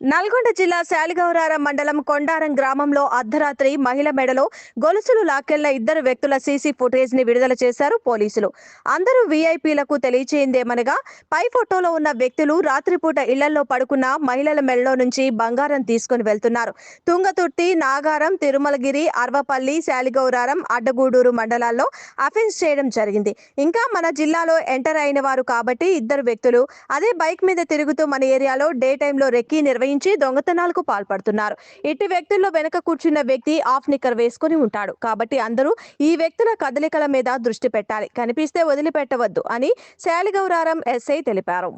నల్గొండ జిల్లా శాలిగౌరారం మండలం కొండారం గ్రామంలో అర్ధరాత్రి మహిళ మెడలో గొలుసులు లాక్కెళ్ళ ఇద్దరు వ్యక్తుల సీసీ ఫుటేజ్ని విడుదల చేశారు పోలీసులు. అందరూ వీఐపీలకు తెలియచేయిందేమనగా పై ఫోటోలో ఉన్న వ్యక్తులు రాత్రిపూట ఇళ్ళలో పడుకున్న మహిళల మెడలో నుంచి బంగారం తీసుకుని వెళ్తున్నారు. తుంగతుర్తి నాగారం తిరుమలగిరి అర్వపల్లి శాలిగౌరారం అడ్డగూడూరు మండలాల్లో అఫెన్స్ చేయడం జరిగింది. ఇంకా మన జిల్లాలో ఎంటర్ అయిన వారు కాబట్టి ఇద్దరు వ్యక్తులు అదే బైక్ మీద తిరుగుతూ మన ఏరియాలో డే టైంలో రెక్కీ నిర్వహించి దొంగతనాలకు పాల్పడుతున్నారు. ఇటు వ్యక్తుల్లో వెనక కూర్చున్న వ్యక్తి ఆఫ్ నిక్కర్ వేసుకుని ఉంటాడు. కాబట్టి అందరూ ఈ వ్యక్తుల కదలికల మీద దృష్టి పెట్టాలి. కనిపిస్తే వదిలిపెట్టవద్దు అని శాలిగౌరారం ఎస్ఐ తెలిపారు.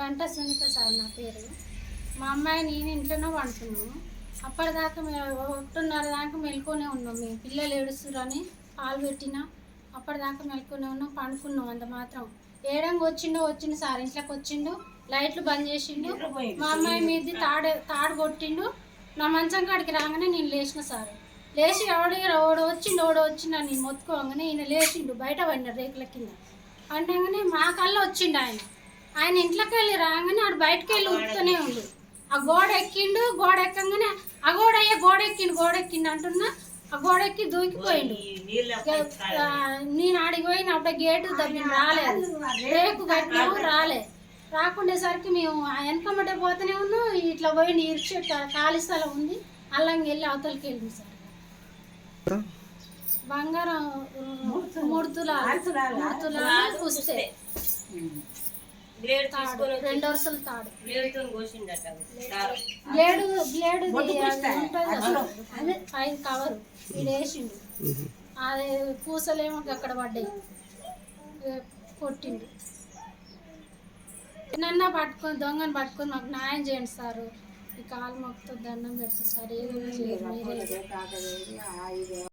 గంట సునీత సార్ నా పేరు. మా అమ్మాయి నేను ఇంట్లోనే వండుతున్నాము అప్పటిదాకా మేము ఒకటిన్నర దాకా మెలుకొనే ఉన్నాం. మేము పిల్లలు ఏడుస్తురని పాలు పెట్టినా అప్పటిదాకా మెలుకొనే ఉన్నాం పండుకున్నాం అంత మాత్రం. ఏడంగా వచ్చిండో వచ్చిండు సార్. ఇంట్లోకి వచ్చిండు లైట్లు బంద్ చేసిండు మా అమ్మాయి మీది తాడు తాడు కొట్టిండు. నా మంచం కాడికి రాగానే నేను లేచిన సార్. లేచి ఎవడు ఎవడు వచ్చిండు ఎవడు వచ్చిండు అని నేను మొత్తుకోగానే ఈయన లేచిండు బయట పడినాడు రేకుల కింద. అనగానే మా కల్లా వచ్చిండు ఆయన. ఆయన ఇంట్లోకి వెళ్ళి రాగానే ఆడు బయటకు వెళ్ళి ఉరుకుతూనే ఉండు. ఆ గోడ ఎక్కిండు గోడ ఎక్కగానే ఆ గోడ అయ్యే గోడ ఎక్కిండు గోడ ఎక్కిండు అంటున్నా. ఆ గోడ ఎక్కి దూకిపోయిండు నేను ఆడికి పోయిన అప్పుడే గేటు దగ్గర రాలేదు. రేకు కట్టినాము రాలే. రాకుండేసరికి మేము ఆ వెనకమ్మటే పోతూనే ఉన్నాం ఇట్లా పోయిండు ఇరిచే ఖాళీ స్థలం ఉంది అల్లంకి వెళ్ళి అవతలకి వెళ్ళింది సార్. బంగారం మూడు తులాలు మూడు తులాలు బ్లేడ్ తీసుకొని రెండు వరుసలు తాడు. బ్లేడ్తో కోసిండట దారం. బ్లేడు బ్లేడు అదే పైన కవర్ వీడు వేసిండు. అది పూసలేమో అక్కడ పడ్డాయి. కొట్టిండు. నన్న పట్టుకొని దొంగను పట్టుకొని మాకు న్యాయం చేయండి సార్. ఈ కాలు మొక్కుతో దండం పెడతా సార్. ఏదో